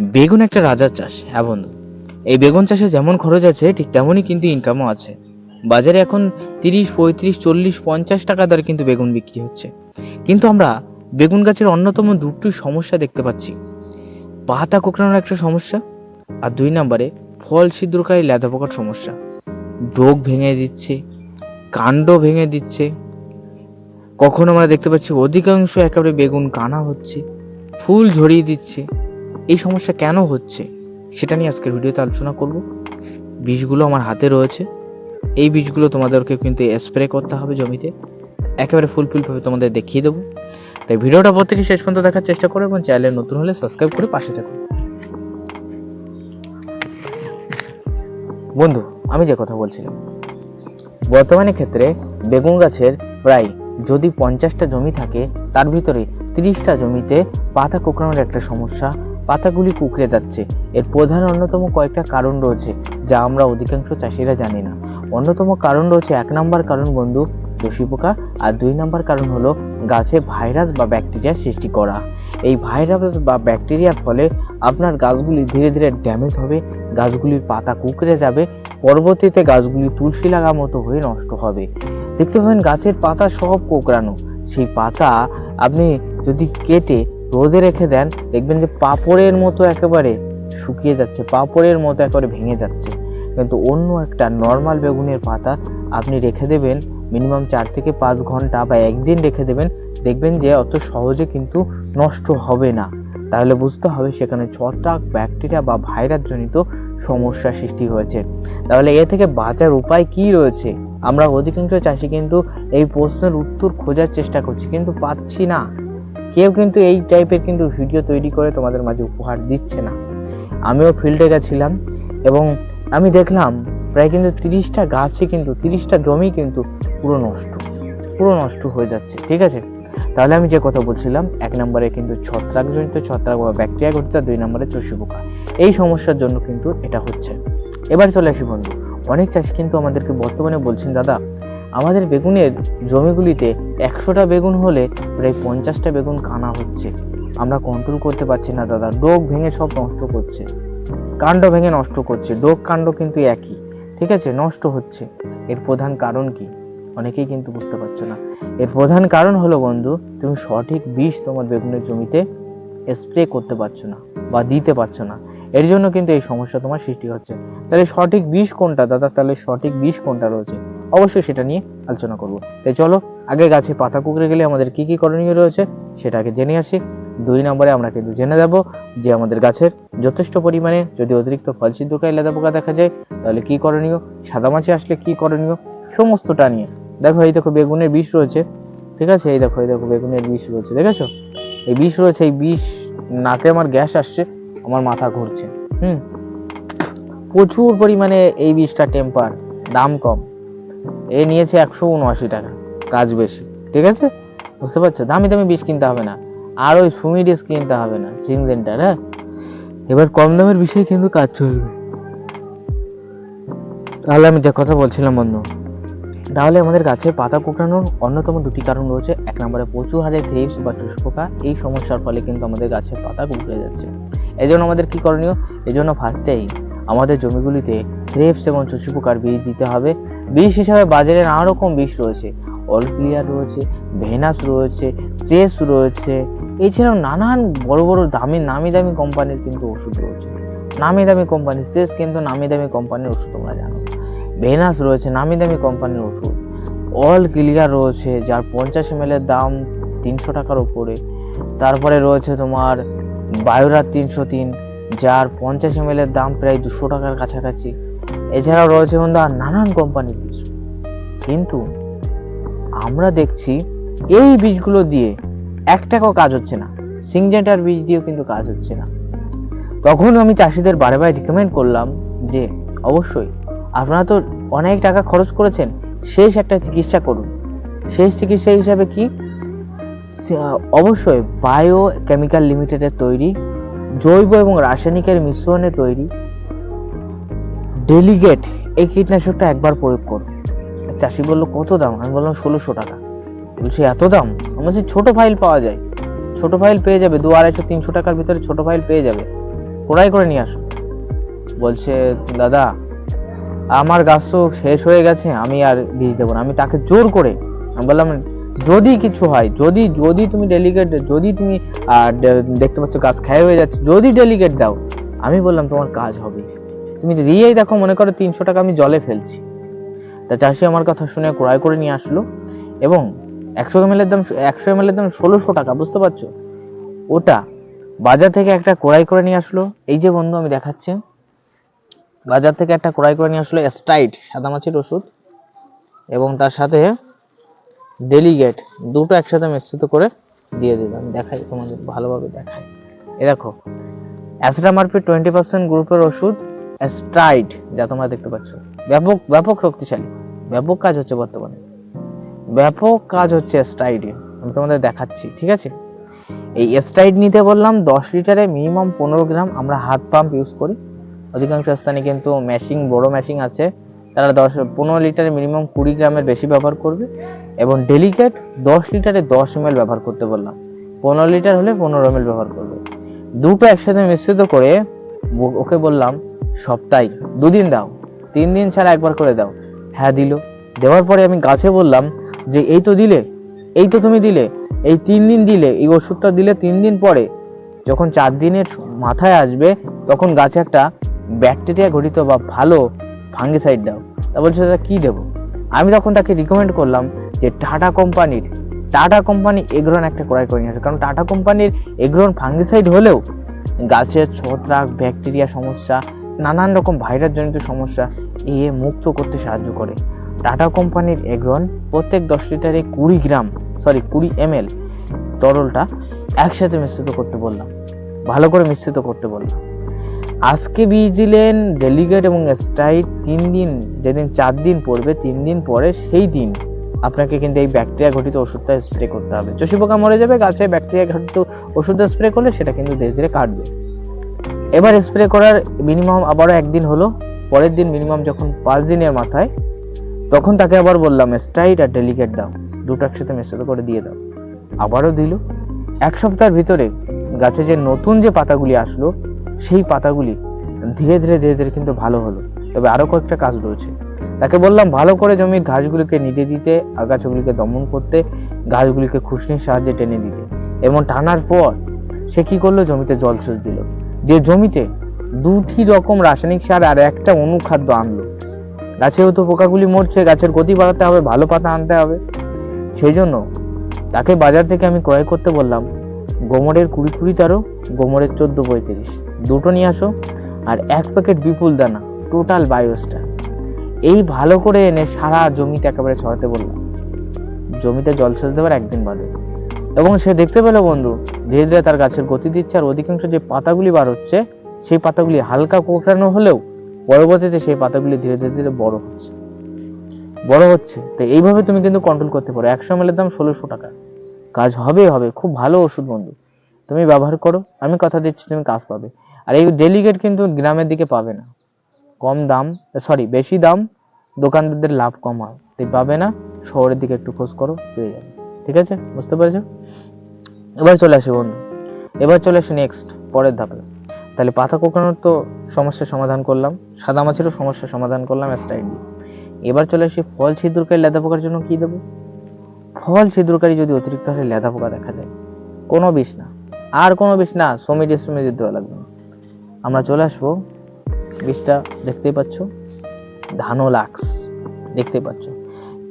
বেগুন একটা রাজার চাষ হ্যাঁ বন্ধু। এই বেগুন চাষে যেমন খরচ আছে, ঠিক তেমনই কিন্তু ইনকামও আছে। বাজারে এখন তিরিশ, পঁয়ত্রিশ, চল্লিশ, পঞ্চাশ টাকা দরে কিন্তু বেগুন বিক্রি হচ্ছে। কিন্তু আমরা বেগুন গাছের অন্যতম দুটো সমস্যা দেখতে পাচ্ছি। পাতা কোঁকড়ানোর একটা সমস্যা, আর দুই নম্বরে ফল ছিদ্রকারী লেদা পোকার সমস্যা। ডোক ভেঙে দিচ্ছে, কাণ্ড ভেঙে দিচ্ছে। কখনো আমরা দেখতে পাচ্ছি অধিকাংশ একেবারে বেগুন কানা হচ্ছে, ফুল ঝরিয়ে দিচ্ছে। এই সমস্যা কেন হচ্ছে? সেটা নিয়ে আজকের ভিডিওতে আলোচনা করব। বীজগুলো আমার হাতে রয়েছে। এই বীজগুলো তোমাদেরকে কিন্তু স্প্রে করতে হবে জমিতে। একেবারে ফুলফিলভাবে তোমাদের দেখিয়ে দেবো। তাই ভিডিওটা প্রত্যেকে শেষ পর্যন্ত দেখার চেষ্টা করো এবং চ্যানেলে নতুন হলে সাবস্ক্রাইব করে পাশে থাকো। বন্ধু, আমি যে কথা বলছিলাম, বর্তমানে ক্ষেত্রে বেগুন গাছের প্রায় যদি পঞ্চাশটা জমি থাকে, তার ভিতরে তিরিশটা জমিতে পাতা কোঁকড়ানোর একটা সমস্যা পাতাগুলি কুকড়ে যাচ্ছে। এর প্রধান অন্যতম কয়েকটা কারণ রয়েছে, যা আমরা অধিকাংশ চাষিরা জানি না। অন্যতম কারণ রয়েছে এক নম্বর কারণ বন্ধু চষি পোকা, আর দুই নম্বর কারণ হলো গাছে ভাইরাস বা ব্যাকটেরিয়া সৃষ্টি করা। এই ভাইরাস বা ব্যাকটেরিয়ার ফলে আপনার গাছগুলি ধীরে ধীরে ড্যামেজ হবে, গাছগুলির পাতা কুকড়ে যাবে, পরবর্তীতে গাছগুলি তুলসী লাগা মতো হয়ে নষ্ট হবে। দেখতে পাবেন গাছের পাতা সব কোকড়ানো। সেই পাতা আপনি যদি কেটে রোদে রেখে দেন, দেখবেন যে পাপড়ের মতো একেবারে শুকিয়ে যাচ্ছে, পাপড়ের মতো একেবারে ভেঙে যাচ্ছে। কিন্তু অন্য একটা নর্মাল বেগুনের পাতা আপনি রেখে দেবেন মিনিমাম চার থেকে পাঁচ ঘণ্টা বা একদিন রেখে দেবেন, দেখবেন যে অত সহজে কিন্তু নষ্ট হবে না। তাহলে বুঝতে হবে সেখানে ছত্রাক ব্যাকটেরিয়া বা ভাইরাস জনিত সমস্যা সৃষ্টি হয়েছে। তাহলে এ থেকে বাঁচার উপায় কি রয়েছে? আমরা অধিকাংশ চাষি কিন্তু এই প্রশ্নের উত্তর খোঁজার চেষ্টা করছি, কিন্তু পাচ্ছি না। কেউ কিন্তু এই টাইপের কিন্তু ভিডিও তৈরি করে তোমাদের মাঝে উপহার দিচ্ছে না। আমিও ফিল্ডে গেছিলাম এবং আমি দেখলাম প্রায় কিন্তু তিরিশটা গাছে কিন্তু, তিরিশটা জমি কিন্তু পুরো নষ্ট পুরো নষ্ট হয়ে যাচ্ছে, ঠিক আছে? তাহলে আমি যে কথা বলছিলাম, এক নম্বরে কিন্তু ছত্রাকজনিত ছত্রাক বা ব্যাকটেরিয়া আর দুই নম্বরে চষি পোকা। এই সমস্যার জন্য কিন্তু এটা হচ্ছে। এবার চলে আসি বন্ধু, অনেক চাষি কিন্তু আমাদেরকে বর্তমানে বলছেন, দাদা আমাদের বেগুনের জমিগুলিতে একশোটা বেগুন হলে প্রায় পঞ্চাশটা বেগুন কানা হচ্ছে। আমরা কন্ট্রোল করতে পারছি না, দাদা। ডোক ভেঙে সব নষ্ট করছে। কাণ্ড ভেঙে নষ্ট করছে। ডোক কাণ্ড কিন্তু একই। ঠিক আছে? নষ্ট হচ্ছে। এর প্রধান কারণ কি? অনেকেই কিন্তু বুঝতে পারছ না। এর প্রধান কারণ হলো, বন্ধু, তুমি সঠিক বিষ তোমার বেগুনের জমিতে স্প্রে করতে পারছ না বা দিতে পারছ না। এর জন্য কিন্তু এই সমস্যা তোমার সৃষ্টি হচ্ছে। তাহলে সঠিক বিষ কোনটা, দাদা? তাহলে সঠিক বিষ কোনটা রয়েছে? অবশ্যই সেটা নিয়ে আলোচনা করব। তাই চলো আগে গাছে পাতা কুকড়ে গেলে আমাদের কি কি করণীয় রয়েছে সেটাকে জেনে আসি। দুই নম্বরে আমরা কিন্তু জেনে যাব যে আমাদের গাছের যথেষ্ট পরিমাণে যদি অতিরিক্ত ফল ছিদ্রকারী লেদা পোকা দেখা যায়, তাহলে কি করণীয়? সাদা মাছি আসলে কি করণীয়? সমস্তটা নিয়ে। দেখো, এই দেখো বেগুনের বিষ রয়েছে। ঠিক আছে? এই দেখো এই দেখো বেগুনের বিষ রয়েছে। দেখেছ? এই বিষ রয়েছে, এই বিষ নাকে আমার গ্যাস আসছে, আমার মাথা ঘুরছে। হুম? প্রচুর পরিমাণে এই বিষটা টেম্পার, দাম কম। এ নিয়েছে একশো উনআশি টাকা, কাজ বেশি, ঠিক আছে? বুঝতে পারছ? দামি দামি বিষ কিনতে হবে না, আর ওই সুমিডিস কিনতে হবে না সিনজেন্টার হ্যাঁ? এবার কম দামের বিষয়ে কিন্তু কাজ চলবে। তাহলে আমি যে কথা বলছিলাম, বন্ধু, তাহলে আমাদের গাছের পাতা কুকড়ানোর অন্যতম দুটি কারণ রয়েছে। এক নম্বরে প্রচুর হারে থ্রিপস বা চুষ পোকা, এই সমস্যার ফলে কিন্তু আমাদের গাছের পাতা কুকড়ে যাচ্ছে। এই জন্য আমাদের কি করণীয়? এই জন্য ফার্স্টেই আমাদের জমিগুলিতে থ্রিপস এবং চুষি পোকার বীজ দিতে হবে। বীজ হিসাবে বাজারে নানা রকম বীজ রয়েছে। অল ক্লিয়ার রয়েছে ভেনাস রয়েছে চেস রয়েছে। এছাড়াও নানান বড় বড় দামি, নামি দামি কোম্পানির কিন্তু ওষুধ রয়েছে। নামি দামি কোম্পানি চেস কিন্তু নামি দামি কোম্পানির ওষুধ তোমরা জানো। ভেনাস রয়েছে, নামি দামি কোম্পানির ওষুধ। অল ক্লিয়ার রয়েছে, যার পঞ্চাশ এম দাম তিনশো টাকার উপরে তারপরে রয়েছে তোমার বায়োরার তিনশো তিন যার পঞ্চাশ এম এর দাম প্রায় দুশো টাকার কাছাকাছি। এছাড়াও রয়েছে আর নানান কোম্পানির বীজ। কিন্তু আমরা দেখছি এই বীজগুলো দিয়ে এক টাকাও কাজ হচ্ছে না। সিংজেন্টার বীজ দিয়েও কিন্তু কাজ হচ্ছে না। তখন আমি চাষিদের বারে বারে রিকমেন্ড করলাম যে, অবশ্যই আপনারা তো অনেক টাকা খরচ করেছেন, শেষ একটা চিকিৎসা করুন। শেষ চিকিৎসা হিসাবে কি? অবশ্যই বায়ো কেমিক্যাল লিমিটেডের তৈরি জৈব এবং রাসায়নিকের মিশ্রণে তৈরি ডেলিগেট এই কীটনাশকটা একবার প্রয়োগ করো। চাষি বলল, কত দাম? আমি বললাম, ষোলোশো টাকা। বলছি, এত দাম? আমি বলছি, ছোট ফাইল পাওয়া যায়। ছোট ফাইল পেয়ে যাবে, দু আড়াইশো, তিনশো টাকার ভিতরে ছোট ফাইল পেয়ে যাবে। কোড়াই করে নিয়ে আসো। বলছে, দাদা, আমার গাছ তো শেষ হয়ে গেছে, আমি আর বীজ দেবো না। আমি তাকে জোর করে, আমি বললাম যদি কিছু হয়, যদি যদি তুমি ডেলিগেট যদি তুমি দেখতে পাচ্ছ গাছ ক্ষয় হয়ে যাচ্ছে, যদি ডেলিগেট দাও, আমি বললাম তোমার কাজ হবে। তুমি দিয়েই দেখো, মনে করো তিনশো টাকা আমি জলে ফেলছি। তা চাষি আমার কথা শুনে ক্রয় করে নিয়ে আসলো এবং একশো এম এর দাম, একশো এম এর দাম ষোলোশো টাকা, বুঝতে পারছ? ওটা বাজার থেকে একটা ক্রয় করে নিয়ে আসলো। এই যে বন্ধু, আমি দেখাচ্ছি। বাজার থেকে একটা ক্রয় করে নিয়ে আসলো স্টাইট সাদা মাছির ওষুধ এবং তার সাথে ডেলিগেট দুটো একসাথে মিশ্রিত করে দিয়ে দিল আমি দেখাই তোমাদের ভালোভাবে দেখাই। এ দেখো অ্যাসিডামারপি টোয়েন্টি পার্সেন্ট গ্রুপের ওষুধ স্ট্রাইট যা তোমরা দেখতে পাচ্ছ। ব্যাপক ব্যাপক শক্তিশালী। ব্যাপক কাজ হচ্ছে বর্তমানে। ব্যাপক কাজ হচ্ছে স্ট্রাইডে আমি তোমাদের দেখাচ্ছি, ঠিক আছে? এই স্ট্রাইড নিতে বললাম দশ লিটারে মিনিমাম পনেরো গ্রাম আমরা হাত পাম্প ইউজ করি। অধিকাংশ স্থানে কিন্তু মেশিং বড় মেশিং আছে। তারা দশ, পনেরো লিটারে মিনিমাম কুড়ি গ্রামের বেশি ব্যবহার করবে। এবং ডেলিকেট দশ লিটারে দশ এম ব্যবহার করতে বললাম। পনেরো লিটার হলে পনেরো এম ব্যবহার করবে। দুটো একসাথে মিশ্রিত করে ওকে বললাম, সপ্তাহে দুদিন দাও, তিন দিন ছাড়া একবার করে দাও। হ্যাঁ দিল। দেওয়ার পরে আমি গাছে বললাম যে, এই তো দিলে, এই তো তুমি দিলে, এই তিন দিন দিলে, এই ওষুধটা দিলে তিন দিন পরে যখন চার দিনের মাথায় আসবে, তখন গাছে একটা ব্যাকটেরিয়া ঘটিত বা ভালো ফাঙ্গিসাইড দাও। তা বলছে, দাদা, কি দেবো? আমি তখন তাকে রিকমেন্ড করলাম যে টাটা কোম্পানির, টাটা কোম্পানি এগ্রন একটা ক্রয় করে নিয়ে আসে কারণ টাটা কোম্পানির এগ্রন ফাঙ্গিসাইড হলেও গাছের ছত্রাক ব্যাকটেরিয়া সমস্যা, নানান রকম ভাইরাসজনিত সমস্যা এ মুক্ত করতে সাহায্য করে। টাটা কোম্পানির এগ্রন প্রত্যেক দশ লিটারে কুড়ি গ্রাম সরি কুড়ি এম তরলটা একসাথে মিশ্রিত করতে বললাম। ভালো করে মিশ্রিত করতে বললাম। আজকে বীজ দিলেন ডেলিগেট এবং স্ট্রাইট তিন দিন, যেদিন চার দিন পড়বে, তিন দিন পরে সেই দিন আপনাকে কিন্তু এই ব্যাকটেরিয়া ঘটিত ওষুধটা স্প্রে করতে হবে। চষি পোকা মরে যাবে, গাছে ব্যাকটেরিয়া ঘটিত ওষুধটা স্প্রে করলে সেটা কিন্তু ধীরে ধীরে কাটবে। এবার স্প্রে করার মিনিমাম আবারও একদিন হলো, পরের দিন মিনিমাম যখন পাঁচ দিনের মাথায়, তখন তাকে আবার বললাম স্ট্রাইট আর ডেলিকেট দাও, দুটো একসাথে মিশ্রিত করে দিয়ে দাও। আবারও দিল। এক সপ্তাহের ভিতরে গাছে যে নতুন যে পাতাগুলি আসলো, সেই পাতাগুলি ধীরে ধীরে ধীরে ধীরে কিন্তু ভালো হলো। তবে আরও কয়েকটা কাজ রয়েছে। তাকে বললাম, ভালো করে জমির ঘাসগুলিকে নিতে দিতে, আগাছাগুলিকে দমন করতে ঘাসগুলিকে খুশনির সাহায্যে টেনে দিতে। এবং টানার পর সে কি করল? জমিতে জলসেচ দিল। যে জমিতে দুটি রকম রাসায়নিক সার আর একটা অনুখাদ্য আনলো। গাছেও তো পোকাগুলি মরছে, গাছের গতি বাড়াতে হবে, ভালো পাতা আনতে হবে। সেই জন্য তাকে বাজার থেকে আমি ক্রয় করতে বললাম, গোমরের কুড়ি কুড়ি তেরো, গোমরের চোদ্দ পঁয়ত্রিশ, দুটো নিয়ে আসো, আর এক প্যাকেট বিপুল দানা, টোটাল বায়োস্টার। এই ভালো করে এনে সারা জমিতে একেবারে ছড়াতে বললাম জমিতে জলসেচ দেওয়ার একদিন বাদে। এবং সে দেখতে পেল বন্ধু, ধীরে ধীরে তার গাছের গতি দিচ্ছে আর অধিকাংশ যে পাতাগুলি বার হচ্ছে, সেই পাতাগুলি হালকা কোঁকড়ানো হলেও পরবর্তীতে সেই পাতাগুলি ধীরে ধীরে ধীরে বড় হচ্ছে। বড় হচ্ছে। তো এইভাবে তুমি কিন্তু কন্ট্রোল করতে পারো। একশো এর দাম ষোলোশো টাকা। কাজ হবে হবে। খুব ভালো ওষুধ বন্ধু। তুমি ব্যবহার করো। আমি কথা দিচ্ছি, তুমি কাজ পাবে। আর এই ডেলিগেট কিন্তু গ্রামের দিকে পাবে না। কম দাম সরি বেশি দাম, দোকানদারদের লাভ কম হয়। তাই পাবে না, শহরের দিকে একটু খোঁজ করো, পেয়ে যাবে। ঠিক আছে? বুঝতে পেরেছ? এবার চলে আসি বন্ধু। এবার চলে আসি নেক্সট পরের ধাপে। তাহলে পাতা কোঁকড়ানোর তো সমস্যার সমাধান করলাম, সাদা মাছেরও সমস্যার সমাধান করলাম দিয়ে। এবার চলে আসি ফল ছিদ্রকারী লেদা পোকার জন্য কি দেবো? ফল ছিদ্রকারী যদি অতিরিক্ত হারে লেদা পোকা দেখা যায়। কোনো বিষ না। আর কোনো বিষ না সমিডি সমিডি দেওয়া লাগবে না। আমরা চলে আসব বিষটা দেখতেই পাচ্ছ? ধানোলাক্স দেখতে পাচ্ছ।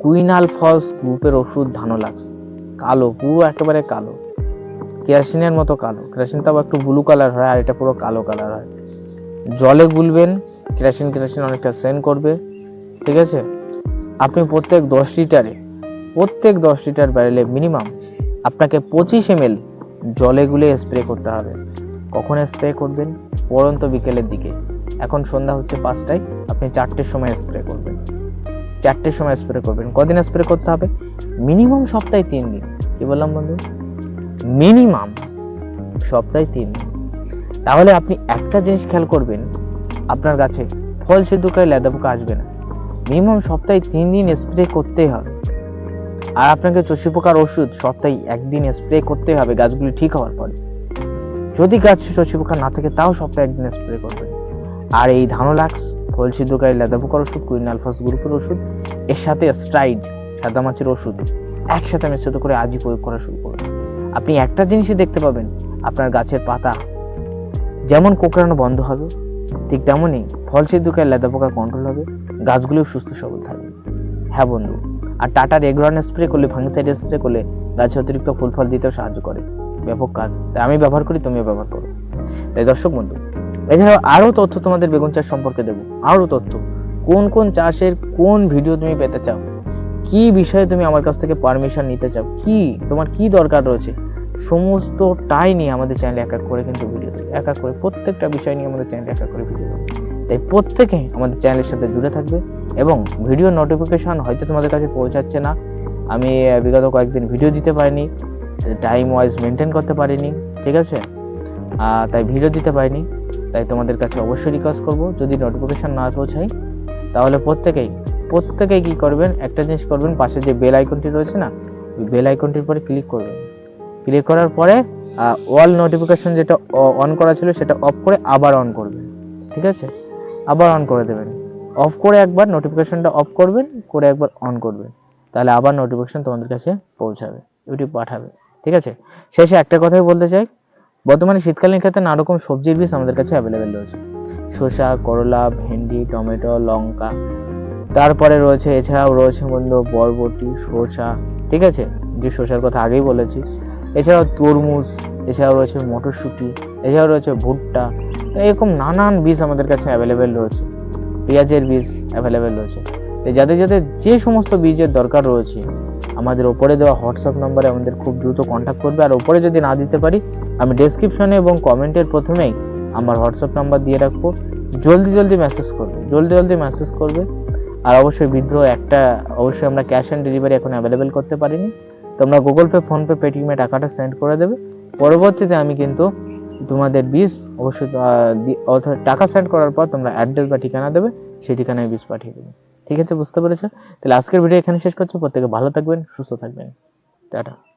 কুইনাল ফলস গ্রুপের ওষুধ ধানোলাক্স, কালো, পুরো একেবারে কালো। কেরাসিনের মতো কালো। কেরাসিন তো একটু ব্লু কালার হয়, আর এটা পুরো কালো কালার হয়। জলে গুলবেন, কেরাসিন কেরাসিন অনেকটা সেন করবে, ঠিক আছে? আপনি প্রত্যেক দশ লিটারে, প্রত্যেক দশ লিটার ব্যারেলে মিনিমাম আপনাকে পঁচিশ এম জলে গুলে স্প্রে করতে হবে। কখন স্প্রে করবেন? পরন্ত বিকেলের দিকে। এখন সন্ধ্যা হচ্ছে পাঁচটায়, আপনি চারটের সময় স্প্রে করবেন। চারটের সময় স্প্রে করবেন। কদিন স্প্রে করতে হবে? মিনিমাম সপ্তাহে তিন দিন। কি বললাম বন্ধু? মিনিমাম সপ্তাহে তিন দিন। তাহলে আপনি একটা জিনিস খেয়াল করবেন, আপনার গাছে ফল সিদ্ধকারী লেদা পোকা আসবে না। মিনিমাম সপ্তাহে তিন দিন স্প্রে করতেই হবে। আর আপনাকে চষি পোকার ওষুধ সপ্তাহে একদিন স্প্রে করতে হবে, গাছগুলি ঠিক হওয়ার পরে। যদি গাছ শশী পোকা না থাকে, তাও সপ্তাহে একদিন স্প্রে করবেন। আর এই ধানোলাক্স ফল সিদ্ধকারী লেদা পোকার ওষুধ কুইন আলফাস গ্রুপের ওষুধ, এর সাথে স্ট্রাইড, সাদা মাছের ওষুধ, একসাথে মিশ্রিত করে আজই প্রয়োগ করা শুরু করুন। আপনি একটা জিনিসই দেখতে পাবেন, আপনার গাছের পাতা। যেমন কোঁকড়ানো বন্ধ হবে, ঠিক তেমনই ফল সিদ্ধকারী লেদা পোকা কন্ট্রোল হবে, গাছগুলিও সুস্থ সবল থাকবে। হ্যাঁ বন্ধু, আর টাটার এগ্রন স্প্রে করলে ফাঙ্গিসাইড স্প্রে করলে গাছে অতিরিক্ত ফুল ফল দিতেও সাহায্য করে। ব্যাপক কাজ, তাই আমি ব্যবহার করি, তুমিও ব্যবহার করো। তাই দর্শক বন্ধু এছাড়াও আরও তথ্য তোমাদের বেগুন চাষ সম্পর্কে দেবো। আরও তথ্য। কোন কোন চাষের কোন ভিডিও তুমি পেতে চাও? কি বিষয়ে তুমি আমার কাছ থেকে পারমিশন নিতে চাও? কি? তোমার কি দরকার রয়েছে? সমস্তটাই নিয়ে আমাদের চ্যানেলে এক এক করে কিন্তু ভিডিও দেবে। এক এক করে প্রত্যেকটা বিষয় নিয়ে আমাদের চ্যানেলে এক এক করে ভিডিও দেবে। তাই প্রত্যেকে আমাদের চ্যানেলের সাথে জুড়ে থাকবে এবং ভিডিও নোটিফিকেশন হয়তো তোমাদের কাছে পৌঁছাচ্ছে না। আমি বিগত কয়েকদিন ভিডিও দিতে পারিনি। টাইম ওয়াইজ মেনটেন করতে পারিনি। ঠিক আছে? তাই ভিডিও দিতে পারিনি। তাই তোমাদের কাছে অবশ্যই রিকোয়েস্ট করব, যদি নোটিফিকেশন না পৌঁছায়, তাহলে প্রত্যেকেই প্রত্যেকেই কি করবেন, একটা জিনিস করবেন, পাশে যে বেল আইকনটি রয়েছে না, ওই বেল আইকনটির পরে ক্লিক করবেন। ক্লিক করার পরে অল নোটিফিকেশন যেটা অন করা ছিল, সেটা অফ করে আবার অন করবেন। ঠিক আছে? আবার অন করে দেবেন। অফ করে একবার নোটিফিকেশনটা অফ করবেন, করে একবার অন করবেন। তাহলে আবার নোটিফিকেশন তোমাদের কাছে পৌঁছাবে ইউটিউব পাঠাবে। ঠিক আছে? শেষে একটা কথাই বলতে চাই। বর্তমানে শীতকালীন ক্ষেত্রে নানা রকম সবজির বীজ আমাদের কাছে অ্যাভেলেবেল রয়েছে। শসা, করলা, ভেন্ডি, টমেটো, লঙ্কা। তারপরে রয়েছে, এছাড়াও রয়েছে বন্ধু বরবটি, শসা, ঠিক আছে? যে শসার কথা আগেই বলেছি। এছাড়াও তরমুজ, এছাড়াও রয়েছে মটরশুঁটি, এছাড়াও রয়েছে ভুট্টা। এরকম নানান বীজ আমাদের কাছে অ্যাভেলেবেল রয়েছে। পেঁয়াজের বীজ অ্যাভেলেবেল রয়েছে। যাদের যাদের যে সমস্ত বীজের দরকার রয়েছে, আমাদের ওপরে দেওয়া হোয়াটসঅ্যাপ নম্বরে আমাদের খুব দ্রুত কন্ট্যাক্ট করবে। আর ওপরে যদি না দিতে পারি, আমি ডেসক্রিপশনে এবং কমেন্টের প্রথমেই আমার হোয়াটসঅ্যাপ নাম্বার দিয়ে রাখব। জলদি জলদি মেসেজ করবে, জলদি জলদি মেসেজ করবে। আর অবশ্যই বিদ্রোহ একটা, অবশ্যই আমরা ক্যাশ অন ডেলিভারি এখন অ্যাভেলেবেল করতে পারিনি। তোমরা গুগল পে ফোনপে পেটিএমে টাকাটা সেন্ড করে দেবে। পরবর্তীতে আমি কিন্তু তোমাদের বীজ অবশ্যই টাকা সেন্ড করার পর তোমরা অ্যাড্রেস বা ঠিকানা দেবে, সেই ঠিকানায় বীজ পাঠিয়ে দেবে। ঠিক আছে, বুঝতে পেরেছ? তাহলে আজকের ভিডিও এখানে শেষ করছি। প্রত্যেকে ভালো থাকবেন, সুস্থ থাকবেন। টাটা।